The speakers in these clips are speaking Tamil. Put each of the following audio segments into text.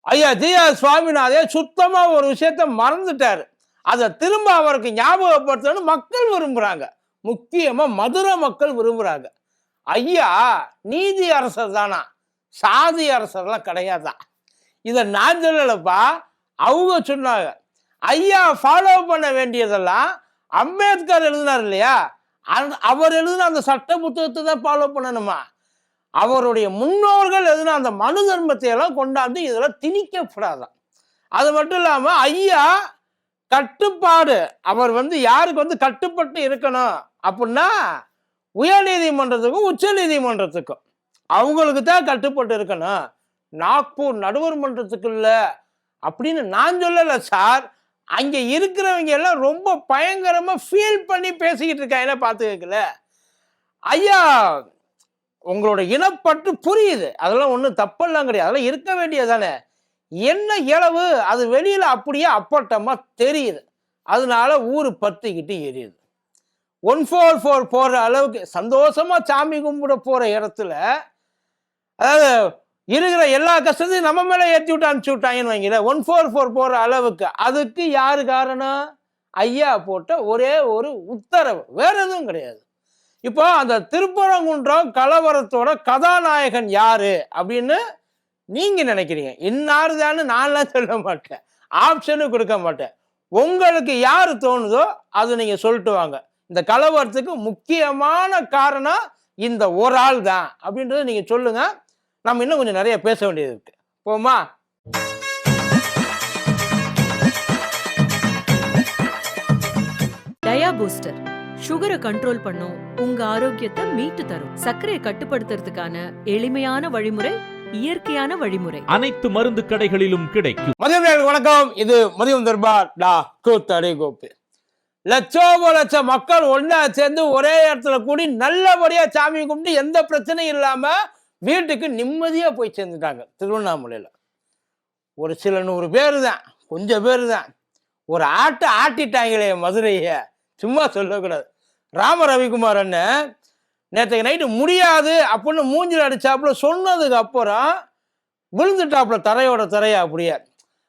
ஐயா ஜி ஆர் சுவாமிநாதே சுத்தமா ஒரு விஷயத்த மறந்துட்டாரு. அதை திரும்ப அவருக்கு ஞாபகப்படுத்தணும்னு மக்கள் விரும்புறாங்க. முக்கியமா மதுரை மக்கள் விரும்புறாங்க. ஐயா நீதி அரசர் தானா? சாதி அரசர்லாம் கிடையாதான் இதை நான் சொல்லலப்பா. அவங்க சொன்னாங்க. ஐயா ஃபாலோ பண்ண வேண்டியதெல்லாம் அம்பேத்கர் எழுதினார் இல்லையா? அந் அவர் எழுதின அந்த சட்ட புத்தகத்தை தான் ஃபாலோ பண்ணணுமா? அவருடைய முன்னோர்கள் எதுனா அந்த மனு தர்மத்தை எல்லாம் கொண்டாந்து இதெல்லாம் திணிக்கப்படாதான். அது மட்டும் இல்லாமல் ஐயா கட்டுப்பாடு அவர் வந்து யாருக்கு வந்து கட்டுப்பட்டு இருக்கணும் அப்படின்னா உயர் நீதிமன்றத்துக்கும் உச்ச நீதிமன்றத்துக்கும். அவங்களுக்கு தான் கட்டுப்பட்டு இருக்கணும். நாக்பூர் நடுவர் மன்றத்துக்கு இல்லை அப்படின்னு நான் சொல்லலை சார். அங்கே இருக்கிறவங்க எல்லாம் ரொம்ப பயங்கரமாக ஃபீல் பண்ணி பேசிக்கிட்டு இருக்காங்க. பார்த்துக்கல ஐயா உங்களோட இனப்பட்டு புரியுது. அதெல்லாம் ஒன்றும் தப்பெல்லாம் கிடையாது. அதெல்லாம் இருக்க வேண்டியதானே என்ன இளவு அது வெளியில் அப்படியே அப்பட்டமாக தெரியுது. அதனால ஊர் பத்திக்கிட்டு எரியுது. ஒன் ஃபோர் ஃபோர் போகிற அளவுக்கு சந்தோஷமாக சாமி கும்பிட போகிற இடத்துல அதாவது இருக்கிற எல்லா கஷ்டத்தையும் நம்ம மேலே ஏற்றி விட்டு அனுப்பிச்சி விட்டாங்கன்னு வைங்கள ஒன் ஃபோர் ஃபோர் போகிற அளவுக்கு அதுக்கு யார் காரணம்? ஐயா போட்ட ஒரே ஒரு உத்தரவு. வேற எதுவும் கிடையாது. இப்போ அந்த திருப்பரங்குன்றம் கலவரத்தோட கதாநாயகன் யாரு அப்படின்னு நீங்க நினைக்கிறீங்க. இன்னாருதான்னு நான்லாம் சொல்ல மாட்டேன். ஆப்ஷனும் கொடுக்க மாட்டேன். உங்களுக்கு யாரு தோணுதோ அதை நீங்க சொல்லிட்டு வாங்க. இந்த கலவரத்துக்கு முக்கியமான காரணம் இந்த ஒரு ஆள் தான் அப்படின்றத நீங்க சொல்லுங்க. நம்ம இன்னும் கொஞ்சம் நிறைய பேச வேண்டியது இருக்கு. போமா டயா பூஸ்டர். சுகரை கண்ட்ரோல் பண்ணும். உங்க ஆரோக்கியத்தை மீட்டு தரும். சர்க்கரையை கட்டுப்படுத்துறதுக்கான எளிமையான வழிமுறை இயற்கையான வழிமுறை. அனைத்து மருந்து கடைகளிலும் கிடைக்கும். மதியம் வணக்கம். இது மதியம் தர்பார் டா கூத்தடி கோப்பு லட்சோப லட்சம் மக்கள் ஒண்ணா சேர்ந்து ஒரே இடத்துல கூடி நல்லபடியா சாமி கும்பிட்டு எந்த பிரச்சனையும் இல்லாம வீட்டுக்கு நிம்மதியா போய் சேர்ந்துட்டாங்க திருவண்ணாமலையில. ஒரு சில நூறு பேர் தான் கொஞ்சம் பேர் தான் ஒரு ஆட்டை ஆட்டிட்டாங்களே மதுரைய. சும்மா சொல்லக்கூடாது. ராம ரவிக்குமார் அண்ணன் நேற்றுக்கு நைட்டு முடியாது அப்படின்னு மூஞ்சில் அடிச்சாப்புல சொன்னதுக்கு அப்புறம் விழுந்துட்டாப்புல தரையோட தரையா அப்படியே.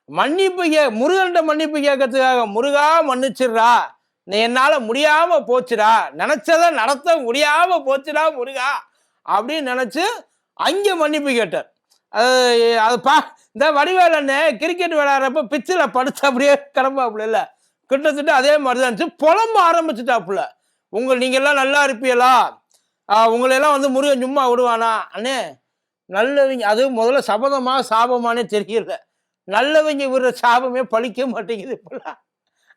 மன்னிப்பு கே முருகன்ட்ட மன்னிப்பு கேட்கறதுக்காக முருகா மன்னிச்சிடுறா. நீ என்னால் முடியாமல் போச்சுடா. நினச்சதை நடத்த முடியாமல் போச்சுடா முருகா. அப்படின்னு நினச்சி அங்கே மன்னிப்பு கேட்டார். அது அது பா இந்த வடிவேலன்னு கிரிக்கெட் விளையாடுறப்ப பிச்சில் படுத்து அப்படியே கிளம்பாப்புல இல்லை. கிட்டத்தட்ட அதே மாதிரி தான் இருந்துச்சு. புலம்ப ஆரம்பிச்சுட்டாப்புல உங்கள் நீங்கள்லாம் நல்லா இருப்பீங்களா உங்களையெல்லாம் வந்து முருகன் சும்மா விடுவானா? அண்ணே நல்லவங்க அது முதல்ல சபதமா சாபமானே தெரியல. நல்லவங்க விடுற சாபமே பழிக்க மாட்டேங்குது இப்பெல்லாம்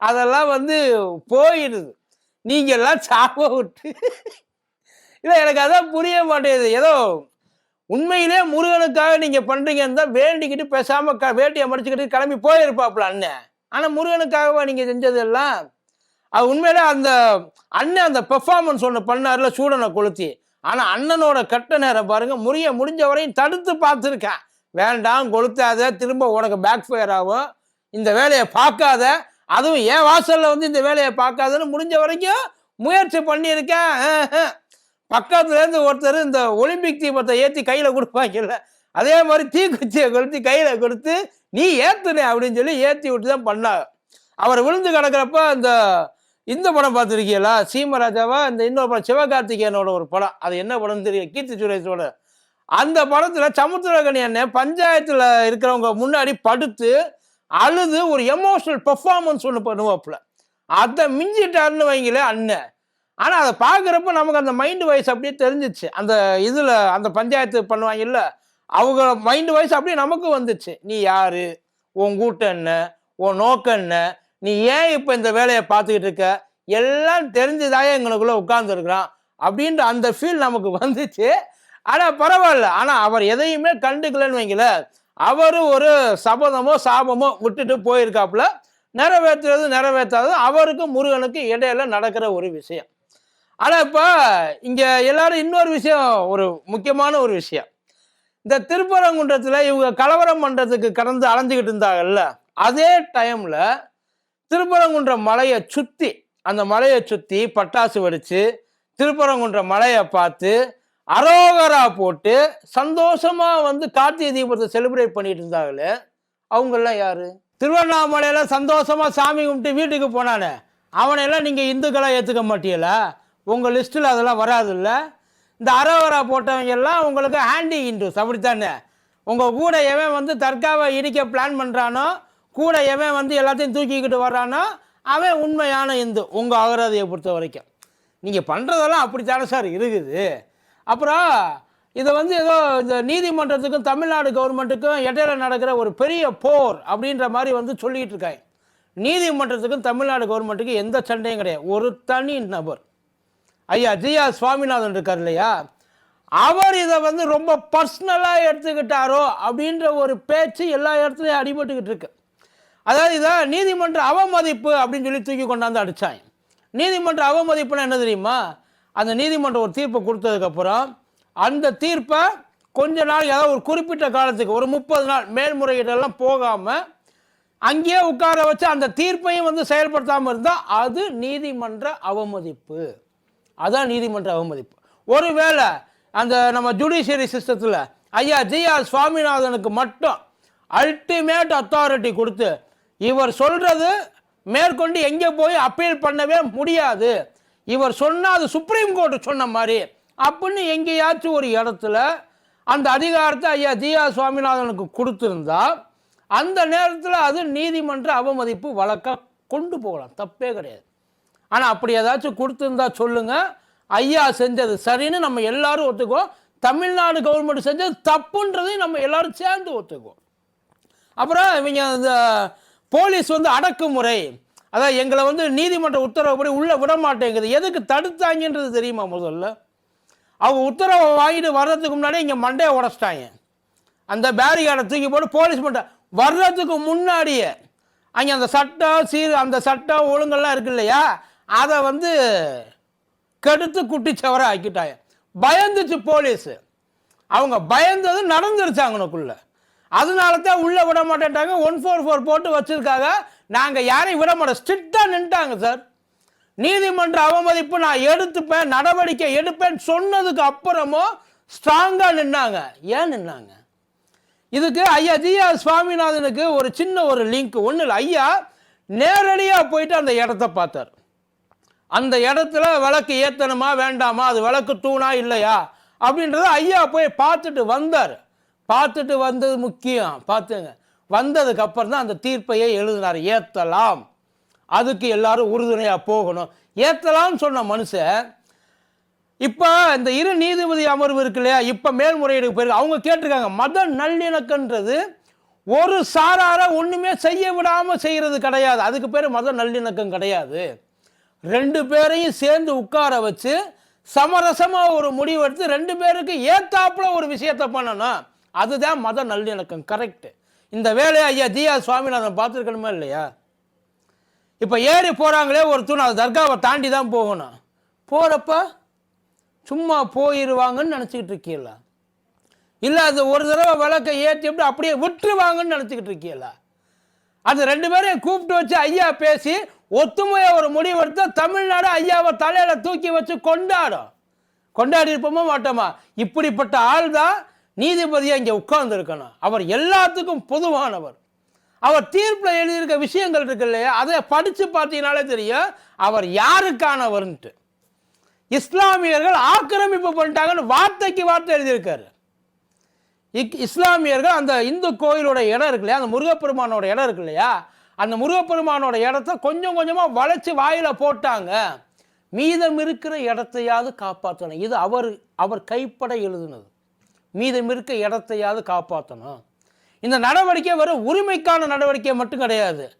அதெல்லாம் வந்து போயிடுது. நீங்க எல்லாம் சாபம் விட்டு. இல்லை எனக்கு அதான் புரிய மாட்டேங்குது. ஏதோ உண்மையிலே முருகனுக்காக நீங்கள் பண்ணுறீங்கன்னு தான் வேண்டிக்கிட்டு பேசாமல் க வேட்டியை மடிச்சுக்கிட்டு கிளம்பி போயிருப்பாப்புல அண்ணன் ஆனால் முருகனுக்காகவா நீங்கள் செஞ்சதெல்லாம்? அது உண்மையிலே அந்த அண்ணன் அந்த பெர்ஃபார்மன்ஸ் ஒன்று பண்ணார்ல சூடனை கொளுத்தி. ஆனால் அண்ணனோட கட்ட நேரம் பாருங்கள் முறிய முடிஞ்ச வரையும் தடுத்து பார்த்துருக்கேன். வேண்டாம் கொளுத்தாத திரும்ப உனக்கு பேக் ஃபயர் ஆகும். இந்த வேலையை பார்க்காத அதுவும் என் வாசலில் வந்து இந்த வேலையை பார்க்காதன்னு முடிஞ்ச வரைக்கும் முயற்சி பண்ணியிருக்கேன். பக்கத்துலேருந்து ஒருத்தர் இந்த ஒலிம்பிக் தீபத்தை ஏற்றி கையில் கொடுப்பாங்கல்ல அதே மாதிரி தீக்குச்சியை கொளுத்தி கையில் கொடுத்து நீ ஏத்துனே அப்படின்னு சொல்லி ஏற்றி விட்டு தான் பண்ணாங்க. அவர் விழுந்து கிடக்கிறப்ப அந்த இந்த படம் பார்த்துருக்கீங்களா? சீமராஜாவா? இந்த இன்னொரு படம் சிவகார்த்திகேயனோட ஒரு படம். அது என்ன படம்னு தெரியும்? கீர்த்தி சுரேஷோட. அந்த படத்தில் சமுத்திரகனி அண்ணன் இருக்கிறவங்க முன்னாடி படுத்து அழுது ஒரு எமோஷனல் பெர்ஃபார்மன்ஸ் ஒன்று பண்ணுவாப்புல. அதை மிஞ்சிட்டாருன்னு வைங்களே அண்ணன் ஆனால் அதை பார்க்குறப்ப நமக்கு அந்த மைண்ட் வாய்ஸ் அப்படியே தெரிஞ்சிச்சு. அந்த இதில் அந்த பஞ்சாயத்து பண்ணுவாங்கல்ல அவங்க மைண்டு வாய்ஸ் அப்படியே நமக்கு வந்துச்சு. நீ யாரு? உன் கூட்டம் என்ன? உன் நோக்கம் என்ன? நீ ஏன் இப்போ இந்த வேலையை பார்த்துக்கிட்டு இருக்க? எல்லாம் தெரிஞ்சுதாயே எங்களுக்குள்ள உட்கார்ந்துருக்குறான் அப்படின்ற அந்த ஃபீல் நமக்கு வந்துச்சு. ஆனால் பரவாயில்ல. ஆனால் அவர் எதையுமே கண்டுக்கலன்னு வைங்கள அவர் ஒரு சபதமோ சாபமோ விட்டுட்டு போயிருக்காப்புல. நிறைவேற்றுறது நிறைவேற்றாதது அவருக்கு முருகனுக்கு இடையில நடக்கிற ஒரு விஷயம். ஆனால் இப்போ இங்கே எல்லாரும் இன்னொரு விஷயம் ஒரு முக்கியமான ஒரு விஷயம். இந்த திருப்பரங்குன்றத்தில் இவங்க கலவரம் பண்ணுறதுக்கு கடந்து அலைஞ்சிக்கிட்டு இருந்தாங்கல்ல அதே டைமில் திருப்பரங்குன்றம் மலையை சுற்றி அந்த மலையை சுற்றி பட்டாசு வெடித்து திருப்பரங்குன்றம் மலையை பார்த்து அரோகரா போட்டு சந்தோஷமாக வந்து கார்த்திகை தீபத்தை செலிப்ரேட் பண்ணிட்டு இருந்தாங்களே அவங்கெல்லாம் யார்? திருவண்ணாமலையில் சந்தோஷமாக சாமி கும்பிட்டு வீட்டுக்கு போனானே அவனையெல்லாம் நீங்கள் இந்துக்களாக ஏற்றுக்க மாட்டீங்களா? உங்கள் லிஸ்ட்டில் அதெல்லாம் வராதுல்ல? இந்த அரோவரா போட்டவங்க எல்லாம் உங்களுக்கு ஹேண்டி இண்டூஸ் அப்படித்தானே? உங்கள் கூட எவன் வந்து தற்காவை இடிக்க பிளான் பண்ணுறானோ கூட எவன் வந்து எல்லாத்தையும் தூக்கிக்கிட்டு வர்றானோ அவன் உண்மையான இந்து உங்கள் அகராதியை பொறுத்த வரைக்கும். நீங்கள் பண்ணுறதெல்லாம் அப்படித்தானே சார் இருக்குது. அப்புறம் இதை வந்து ஏதோ இந்த நீதிமன்றத்துக்கும் தமிழ்நாடு கவர்மெண்ட்டுக்கும் இடையில நடக்கிற ஒரு பெரிய போர் அப்படின்ற மாதிரி வந்து சொல்லிக்கிட்டு இருக்காங்க. நீதிமன்றத்துக்கும் தமிழ்நாடு கவர்மெண்ட்டுக்கும் எந்த சண்டையும் கிடையாது. ஒரு தனி நபர். ஐயா ஜியா சுவாமிநாதன் இருக்கார் இல்லையா? அவர் இதை வந்து ரொம்ப பர்சனலாக எடுத்துக்கிட்டாரோ அப்படின்ற ஒரு பேச்சு எல்லா இடத்துலையும் அடிபட்டுக்கிட்டு இருக்கு. அதாவது இதை நீதிமன்ற அவமதிப்பு அப்படின்னு சொல்லி தூக்கி கொண்டாந்து அடித்தாங்க நீதிமன்ற அவமதிப்புனா என்ன தெரியுமா? அந்த நீதிமன்றம் ஒரு தீர்ப்பை கொடுத்ததுக்கப்புறம் அந்த தீர்ப்பை கொஞ்ச நாள் ஏதாவது ஒரு குறிப்பிட்ட காலத்துக்கு ஒரு முப்பது நாள் மேல்முறையீடெல்லாம் போகாமல் அங்கேயே உட்கார வச்சு அந்த தீர்ப்பையும் வந்து செயல்படுத்தாமல் இருந்தால் அது நீதிமன்ற அவமதிப்பு. அதான் நீதிமன்ற அவமதிப்பு. ஒருவேளை அந்த நம்ம ஜுடிஷியரி சிஸ்டத்தில் ஐயா ஜி ஆர் சுவாமிநாதனுக்கு மட்டும் அல்டிமேட் அத்தாரிட்டி கொடுத்து இவர் சொல்கிறது மேற்கொண்டு எங்கே போய் அப்பீல் பண்ணவே முடியாது. இவர் சொன்னால் அது சுப்ரீம் கோர்ட் சொன்ன மாதிரி அப்படின்னு எங்கேயாச்சும் ஒரு இடத்துல அந்த அதிகாரத்தை ஐயா ஜிஆர் சுவாமிநாதனுக்கு கொடுத்துருந்தா அந்த நேரத்தில் அது நீதிமன்ற அவமதிப்பு வழக்க கொண்டு போகலாம். தப்பே கிடையாது. ஆனால் அப்படி ஏதாச்சும் கொடுத்துருந்தா சொல்லுங்கள் ஐயா செஞ்சது சரின்னு நம்ம எல்லாரும் ஒத்துக்குவோம். தமிழ்நாடு கவர்மெண்ட் செஞ்சது தப்புன்றதையும் நம்ம எல்லாரும் சேர்ந்து ஒத்துக்குவோம். அப்புறம் இவங்க இந்த போலீஸ் வந்து அடக்குமுறை. அதான் எங்களை வந்து நீதிமன்ற உத்தரவுப்படி உள்ளே விட மாட்டேங்குது. எதுக்கு தடுத்தாங்கன்றது தெரியுமா முதல்ல? அவங்க உத்தரவை வாங்கிட்டு வர்றதுக்கு முன்னாடி இங்கே மண்டையை உடச்சிட்டாங்க. அந்த பேரிகார்டை தூக்கி போட்டு போலீஸ் மண்டை வர்றதுக்கு முன்னாடியே அங்கே அந்த சட்டம் சீர் அந்த சட்டம் ஒழுங்கெல்லாம் இருக்கு இல்லையா? அதை வந்து கெடுத்து குட்டிச்சவர ஆக்கிட்டாங்க. பயந்துச்சு போலீஸு. அவங்க பயந்தது நடந்துருச்சு அவனுக்குள்ள. அதனால தான் உள்ளே விட மாட்டேன்ட்டாங்க. ஒன் ஃபோர் ஃபோர் போட்டு வச்சுருக்காங்க. நாங்கள் யாரையும் விட மாட்டோம். ஸ்ட்ரிக்டாக நின்ட்டாங்க சார். நீதிமன்ற அவமதிப்பு நான் எடுத்துப்பேன் நடவடிக்கை எடுப்பேன் சொன்னதுக்கு அப்புறமும் ஸ்ட்ராங்காக நின்னாங்க. ஏன் நின்னாங்க? இதுக்கு ஐயா ஜியா சுவாமிநாதனுக்கு ஒரு சின்ன ஒரு லிங்க். ஒன்றும் இல்லை ஐயா நேரடியாக போயிட்டு அந்த இடத்த பார்த்தார். அந்த இடத்துல விளக்கு ஏற்றணுமா வேண்டாமா அது விளக்கு தூணா இல்லையா? அப்படின்றத ஐயா போய் பார்த்துட்டு வந்தார். பார்த்துட்டு வந்தது முக்கியம். பார்த்துங்க. வந்ததுக்கப்புறம் தான் அந்த தீர்ப்பையே எழுதினார். ஏற்றலாம் அதுக்கு எல்லாரும் உறுதுணையாக போகணும். ஏற்றலாம்னு சொன்ன மனுஷன் இப்போ இந்த இரு நீதிபதி அமர்வு இருக்கு இல்லையா? இப்போ மேல்முறையீடுக்கு போயிருக்கு. அவங்க கேட்டிருக்காங்க மத நல்லிணக்கன்றது ஒரு சாராரை ஒன்றுமே செய்ய விடாமல் செய்கிறது கிடையாது. அதுக்கு பேர் மத நல்லிணக்கம் கிடையாது. ரெண்டு பேரையும் சேர்ந்து உட்கார வச்சு சமரசமாக ஒரு முடிவெடுத்து ரெண்டு பேருக்கு ஏத்தாப்புல ஒரு விஷயத்தை பண்ணணும். அதுதான் மத நல்லிணக்கம் கரெக்ட் இந்த வேலையை ஐயா ஜியா சுவாமிநாதன் பார்த்துருக்கணுமா இல்லையா? இப்போ ஏறி போகிறாங்களே ஒரு தூண் அது தர்காவை தாண்டி தான் போகணும். போகிறப்ப சும்மா போயிடுவாங்கன்னு நினச்சிக்கிட்டு இருக்கீங்களா? இல்லை அது ஒரு தடவை விளக்கை ஏற்றி அப்படி அப்படியே விட்டுருவாங்கன்னு நினச்சிக்கிட்டு இருக்கீங்களா? அது ரெண்டு பேரையும் கூப்பிட்டு வச்சு ஐயா பேசி ஒத்துமையை ஒரு முடிவெடுத்தா தமிழ்நாடு ஐயாவை தலையில தூக்கி வச்சு கொண்டாடும். கொண்டாடி இருப்போமா மாட்டோமா? இப்படிப்பட்ட ஆள் தான் நீதிபதியாக இங்கே உட்கார்ந்து இருக்கணும். அவர் எல்லாத்துக்கும் பொதுவானவர். அவர் தீர்ப்பில் எழுதியிருக்க விஷயங்கள் இருக்கு இல்லையா? அதை படித்து பார்த்தீங்கனாலே தெரியும் அவர் யாருக்கானவர்ன்ட்டு. இஸ்லாமியர்கள் ஆக்கிரமிப்பு பண்ணிட்டாங்கன்னு வார்த்தைக்கு வார்த்தை எழுதியிருக்காரு. இக் இஸ்லாமியர்கள் அந்த இந்து கோயிலோட இடம் இருக்கு இல்லையா? அந்த முருகப்பெருமானோட இடம் இருக்கு இல்லையா? அந்த முருகப்பெருமானோட இடத்த கொஞ்சம் கொஞ்சமாக வளைச்சி வாயில் போட்டாங்க. மீதம் இருக்கிற இடத்தையாவது காப்பாற்றணும் இது அவர் அவர் கைப்பட எழுதுனது. மீதம் இருக்க இடத்தையாவது காப்பாற்றணும் இந்த நடவடிக்கை வெறும் உரிமைக்கான நடவடிக்கை மட்டும் கிடையாது.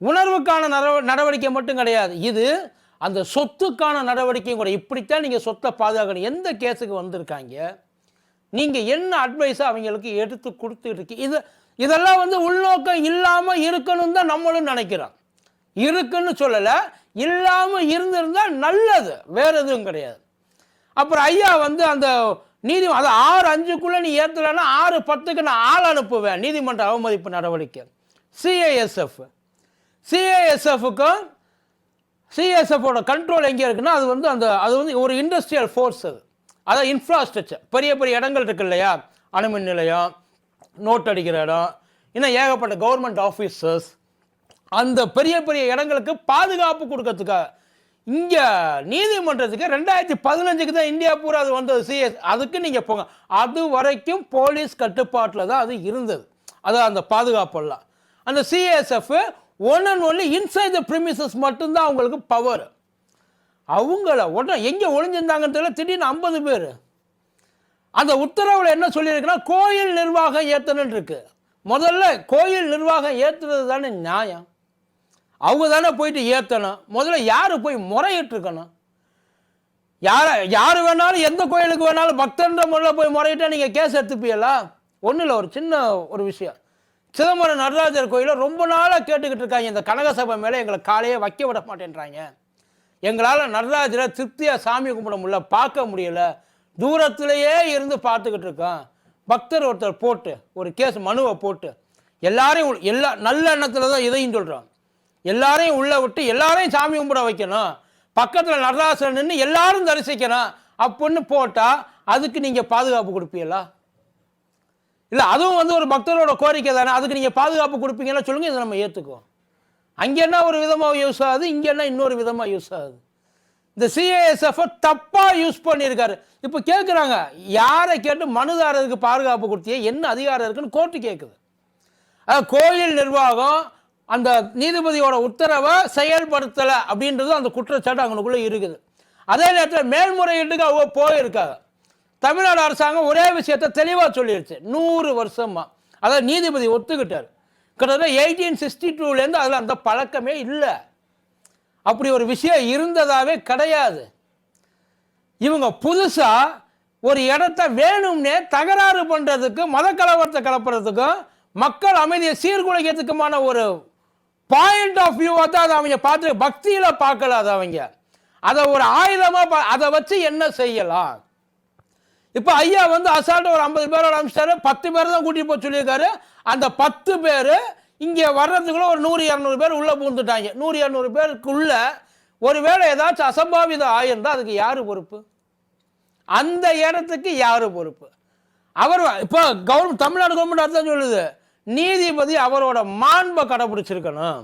உணர்வுக்கான நடவ- நடவடிக்கை மட்டும் கிடையாது. இது அந்த சொத்துக்கான நடவடிக்கையும் கூட இப்படித்தான் நீங்கள் சொத்தை பாதுகாக்கணும். எந்த கேஸுக்கு வந்திருக்காங்க? நீங்கள் என்ன அட்வைஸை அவங்களுக்கு எடுத்து கொடுத்துருக்கு இது இதெல்லாம் வந்து உள்நோக்கம் இல்லாமல் இருக்கணும்னு தான் நம்மளும் நினைக்கிறோம். இருக்குன்னு சொல்லலை இல்லாமல் இருந்திருந்தால் நல்லது வேறு எதுவும் கிடையாது. அப்புறம் ஐயா வந்து அந்த நீதி அது ஆறு அஞ்சுக்குள்ளே நீ ஏற்றலைன்னா ஆறு பத்துக்கு நான் ஆள் அனுப்புவேன் நீதிமன்ற அவமதிப்பு நடவடிக்கை. சிஐஎஸ்எஃப் சிஐஎஸ்எஃப்க்கும் சிஎஸ்எஃபோட கண்ட்ரோல் எங்கே இருக்குன்னா அது வந்து அந்த அது வந்து ஒரு இண்டஸ்ட்ரியல் ஃபோர்ஸ் அது. அதான் இன்ஃப்ராஸ்ட்ரக்சர் பெரிய பெரிய இடங்கள் இருக்கு இல்லையா? அணுமின் நிலையம் நோட் அடிக்கிற இடம் இன்னும் ஏகப்பட்ட கவர்மெண்ட் ஆஃபீஸர்ஸ் அந்த பெரிய பெரிய இடங்களுக்கு பாதுகாப்பு கொடுக்கறதுக்காக. இங்கே நீதிமன்றத்துக்கு ரெண்டாயிரத்தி பதினஞ்சுக்கு தான் இந்தியா பூரா அது வந்தது. சிஎஸ் அதுக்கு நீங்கள் போங்க. அது வரைக்கும் போலீஸ் கட்டுப்பாட்டில் தான் அது இருந்தது. அது அந்த பாதுகாப்பெல்லாம். அந்த CSF one and only inside the premises மட்டும்தான் அவங்களுக்கு பவர் அவங்கள உடனே எங்கே ஒளிஞ்சிருந்தாங்கன்னு தெரியல திடீர்னு ஐம்பது பேர். அந்த உத்தரவில் என்ன சொல்லியிருக்குன்னா கோயில் நிர்வாகம் ஏற்றணும்னு இருக்கு. முதல்ல கோயில் நிர்வாகம் ஏற்றுறது தானே நியாயம். அவங்க தானே போயிட்டு ஏற்றணும் முதல்ல யார் போய் முறையிட்டு இருக்கணும் யார் வேணாலும் எந்த கோயிலுக்கு வேணாலும் பக்தன்ற முறையில் போய் முறையிட்டா நீங்கள் கேஸ் எடுத்துப்பீங்களா? ஒன்றும் இல்லை ஒரு சின்ன ஒரு விஷயம். சிதம்பரம் நடராஜர் கோயிலில் ரொம்ப நாளாக கேட்டுக்கிட்டு இருக்காங்க. இந்த கனகசபை மேலே எங்களை காலையே வைக்க விட மாட்டேன்றாங்க. எங்களால் நடராஜரை திருப்தியாக சாமி கும்பிட முடியல பார்க்க முடியல. தூரத்திலேயே இருந்து பார்த்துக்கிட்டு இருக்கோம். பக்தர் ஒருத்தர் போட்டு ஒரு கேஸ் மனுவை போட்டு எல்லாரையும் எல்லா நல்ல எண்ணத்தில் தான் இதையும் சொல்கிறோம் எல்லாரையும் உள்ளே விட்டு எல்லாரையும் சாமி கும்பிட வைக்கணும். பக்கத்தில் நடராசன் நின்று எல்லாரும் தரிசிக்கணும் அப்படின்னு போட்டால் அதுக்கு நீங்கள் பாதுகாப்பு கொடுப்பீங்களா? இல்லை அதுவும் வந்து ஒரு பக்தரோட கோரிக்கை தானே அதுக்கு நீங்கள் பாதுகாப்பு கொடுப்பீங்கன்னா சொல்லுங்கள் இதை நம்ம ஏற்றுக்குவோம் அங்கேன்னா ஒரு விதமாக யூஸ் ஆகுது? இங்கேன்னா இன்னொரு விதமாக யூஸ் ஆகுது? இந்த சிஏஎஸ்எஃப் தப்பாக யூஸ் பண்ணியிருக்காரு. இப்போ கேட்குறாங்க யாரை கேட்டு மனுதாரருக்கு பாதுகாப்பு கொடுத்தியே என்ன அதிகாரம் இருக்குன்னு கோர்ட்டு கேட்குது அது கோயில் நிர்வாகம் அந்த நீதிபதியோட உத்தரவை செயல்படுத்தலை அப்படின்றது அந்த குற்றச்சாட்டு அவங்களுக்குள்ளே இருக்குது. அதே நேரத்தில் மேல்முறையீட்டுக்கு அவங்க போயிருக்காங்க. தமிழ்நாடு அரசாங்கம் ஒரே விஷயத்தை தெளிவாக சொல்லிடுச்சு நூறு வருஷமாக அதாவது நீதிபதி ஒத்துக்கிட்டார். கிட்டத்தட்ட எயிட்டீன் சிக்ஸ்டி டூலேருந்து அதில் அந்த பழக்கமே இல்லை. அப்படி ஒரு விஷயம் இருந்ததாகவே கிடையாது. இவங்க புதுசாக ஒரு இடத்த வேணும்னே தகராறு பண்ணுறதுக்கு மத கலவரத்தை கலப்புறதுக்கும் மக்கள் அமைதியை சீர்குலைக்கிறதுக்குமான ஒரு பாயிண்ட் ஆஃப் வியூவாக தான் அதை அவங்க பார்த்து பக்தியில் பார்க்கல அதை அவங்க. அதை ஒரு ஆயுதமாக அதை வச்சு என்ன செய்யலாம்? இப்போ ஐயா வந்து அசால்ட்டு ஒரு ஐம்பது பேரோட அனுப்பிச்சிட்டாரு. பத்து பேர் தான் கூட்டிகிட்டு போக சொல்லியிருக்காரு. அந்த பத்து பேர் இங்கே வர்றதுக்குள்ள ஒரு நூறு இரநூறு பேர் உள்ளே பூந்துட்டாங்க நூறு இரநூறு பேருக்குள்ள ஒருவேளை ஏதாச்சும் அசம்பாவிதம் ஆயிருந்தால் அதுக்கு யார் பொறுப்பு? அந்த இடத்துக்கு யார் பொறுப்பு? அவர் இப்போ கவர்மெண்ட் தமிழ்நாடு கவர்மெண்ட் அதுதான் சொல்லுது. நீதிபதி அவரோட மாண்பை கடைபிடிச்சிருக்கணும்.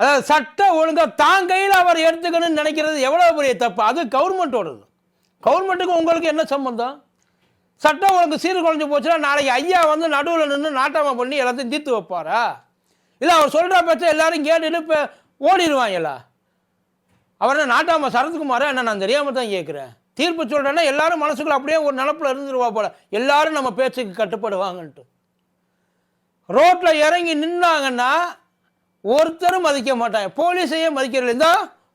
அதாவது சட்ட ஒழுங்கா தான் கையில் அவர் எடுத்துக்கணும்னு நினைக்கிறது எவ்வளோ பெரிய தப்பு? அது கவர்மெண்ட்டோடது கவர்மெண்ட்டுக்கு உங்களுக்கு என்ன சம்மந்தம் சட்டம் ஒழுங்கு சீர்குலைஞ்சு போச்சுன்னா நாளைக்கு ஐயா வந்து நடுவில் நின்று நாட்டாமை பண்ணி எல்லாத்தையும் தீர்த்து வைப்பாரா? இல்லை அவர் சொல்கிற பட்சம் எல்லாரும் கேட்டுட்டு இப்போ ஓடிடுவாங்களா? அவர் என்ன நாட்டாம சரத்குமாரா? என்ன நான் தெரியாமல் தான் கேட்குறேன் தீர்ப்பு சொல்கிறேன்னா எல்லாரும் மனசுக்குள்ள அப்படியே ஒரு நினப்பில் இருந்துருவா போல. எல்லாரும் நம்ம பேச்சுக்கு கட்டுப்படுவாங்கன்ட்டு. ரோட்டில் இறங்கி நின்னாங்கன்னா ஒருத்தரும் மதிக்க மாட்டாங்க. போலீஸையே மதிக்கிறது இருந்தா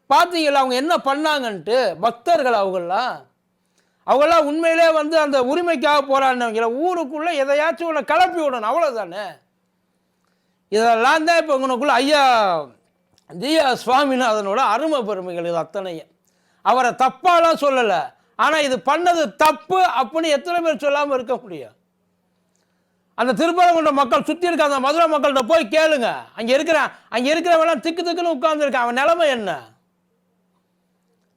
பார்த்தீங்களா அவங்க என்ன பண்ணாங்கன்ட்டு? பக்தர்கள் அவங்களாம் அவங்கெல்லாம் உண்மையிலே வந்து அந்த உரிமைக்காக போராடினவங்கள ஊருக்குள்ளே எதையாச்சும் உன்னை கிளப்பி விடணும். அவ்வளோதானே இதெல்லாம் தான் இப்போ உங்களுக்குள்ள ஐயா ஜியா சுவாமிநாதனோட அருமை பெருமைகள் இது அத்தனையும். அவரை தப்பாலாம் சொல்லலை. ஆனால் இது பண்ணது தப்பு அப்படின்னு எத்தனை பேர் சொல்லாமல் இருக்க முடியும்? அந்த திருப்பரங்குன்ற மக்கள் சுற்றி இருக்க அந்த மதுரை மக்கள்கிட்ட போய் கேளுங்க. அங்கே இருக்கிறான் அங்கே இருக்கிறவெல்லாம் திக்கு திக்குன்னு உட்காந்துருக்கான் அவன் நிலமை என்ன?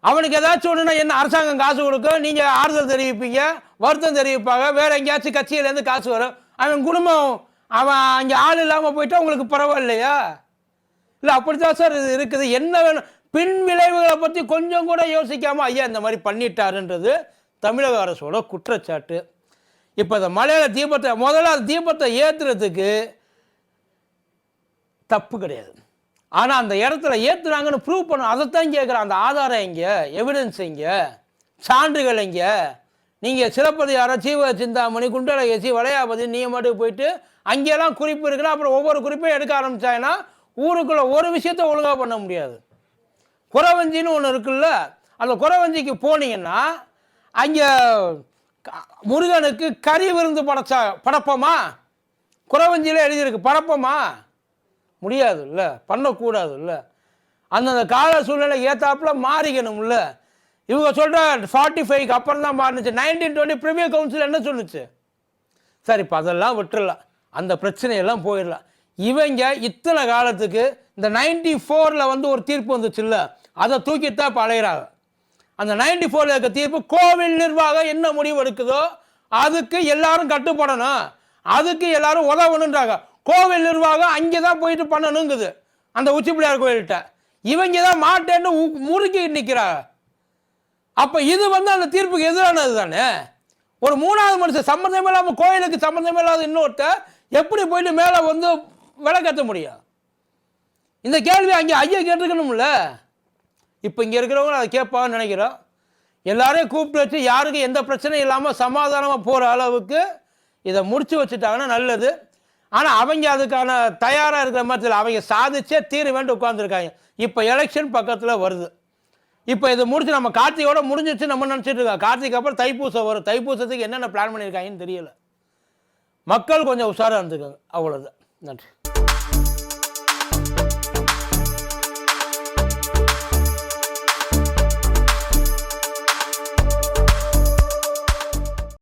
அவனுக்கு ஏதாச்சும் ஒன்றுனா என்ன அரசாங்கம் காசு கொடுக்கும் நீங்கள் ஆறுதல் தெரிவிப்பீங்க வருத்தம் தெரிவிப்பாங்க வேறு எங்கேயாச்சும் கட்சியிலேருந்து காசு வரும். அவன் குடும்பம் அவன் அங்கே ஆள் இல்லாமல் போயிட்டா உங்களுக்கு பரவாயில்லையா? இல்லை அப்படித்தான் சார் இது இருக்குது. என்ன வேணும்? பின் விளைவுகளை பற்றி கொஞ்சம் கூட யோசிக்காமல் ஐயா இந்த மாதிரி பண்ணிட்டாருன்றது தமிழக அரசோட குற்றச்சாட்டு. இப்போ இந்த மலையாள தீபத்தை முதல்ல தீபத்தை ஏற்றுறதுக்கு தப்பு கிடையாது. ஆனால் அந்த இடத்துல ஏற்றுறாங்கன்னு ப்ரூவ் பண்ண அதைத்தான் கேட்குறேன் அந்த ஆதாரம் எங்கே? எவிடன்ஸ் எங்கே? சான்றுகள் எங்கே? நீங்கள் சிலப்பதிகார சீவ சிந்தாமணி குண்டலகேசி வளையாபதி நீ மட்டும் போயிட்டு அங்கெல்லாம் குறிப்பு இருக்குன்னா அப்புறம் ஒவ்வொரு குறிப்பையும் எடுக்க ஆரம்பித்தாங்கன்னா ஊருக்குள்ளே ஒரு விஷயத்த ஒழுங்காக பண்ண முடியாது. குறவஞ்சின்னு ஒன்று இருக்குல்ல அந்த குறவஞ்சிக்கு போனீங்கன்னா அங்கே முருகனுக்கு கறி விருந்து படைச்சா படப்பமா? குறவஞ்சியில் எழுதியிருக்கு படப்பமா? முடியாது இல்லை பண்ணக்கூடாது இல்லை அந்தந்த கால சூழ்நிலை ஏத்தாப்புல மாறிக்கணும்ல. இவங்க சொல்கிற ஃபார்ட்டி ஃபைவ்க்கு அப்புறம் தான் மாறினுச்சு. நைன்டீன் டுவெண்ட்டி ப்ரீமியர் கவுன்சில் என்ன சொல்லுச்சு? சரி இப்போ அதெல்லாம் விட்டுடலாம் அந்த பிரச்சனையெல்லாம் போயிடலாம். இவங்க இத்தனை காலத்துக்கு இந்த நைன்டி ஃபோரில் வந்து ஒரு தீர்ப்பு வந்துச்சுல்ல அதை தூக்கித்தான் இப்போ அந்த நைன்டி ஃபோரில் இருக்க தீர்ப்பு கோவில் நிர்வாகம் என்ன முடிவு எடுக்குதோ அதுக்கு எல்லாரும் கட்டுப்படணும். அதுக்கு எல்லாரும் உதவணுன்றாங்க கோவில் நிர்வாகம் அங்கே தான் போயிட்டு பண்ணணுங்குது. அந்த உச்சிப்பிள்ளையார் கோயில்கிட்ட. இவங்க தான் மாட்டேன்னு முறுக்கி நிற்கிறாங்க அப்போ இது வந்து அந்த தீர்ப்புக்கு எதிரானது தானே? ஒரு மூணாவது மனுஷன் சம்மந்தமே இல்லாமல் கோயிலுக்கு சம்மந்தமே இல்லாத இன்னொருத்த எப்படி போயிட்டு மேலே வந்து விளக்கேற்ற முடியும்? இந்த கேள்வி அங்கே ஐயா கேட்டுருக்கணும்ல? இப்போ இங்கே இருக்கிறவங்க அதை கேட்பான்னு நினைக்கிறோம். எல்லாரையும் கூப்பிட்டு வச்சு யாருக்கும் எந்த பிரச்சனையும் இல்லாமல் சமாதானமாக போகிற அளவுக்கு இதை முடித்து வச்சுட்டாங்கன்னா நல்லது. ஆனால் அவங்க அதுக்கான தயாராக இருக்கிற மாதிரி அவங்க சாதிச்சே தீருவேன்ட்டு உட்காந்துருக்காங்க இப்போ எலெக்ஷன் பக்கத்தில் வருது. இப்போ இது முடிச்சு நம்ம கார்த்திகோட முடிஞ்சிச்சு நம்ம நினச்சிட்டு இருக்கோம். கார்த்திக் அப்புறம் தைப்பூசம் வரும். தைப்பூசத்துக்கு என்னென்ன பிளான் பண்ணியிருக்காங்கன்னு தெரியல. மக்கள் கொஞ்சம் உஷாராக இருந்துக்காங்க. அவ்வளோதான் நன்றி.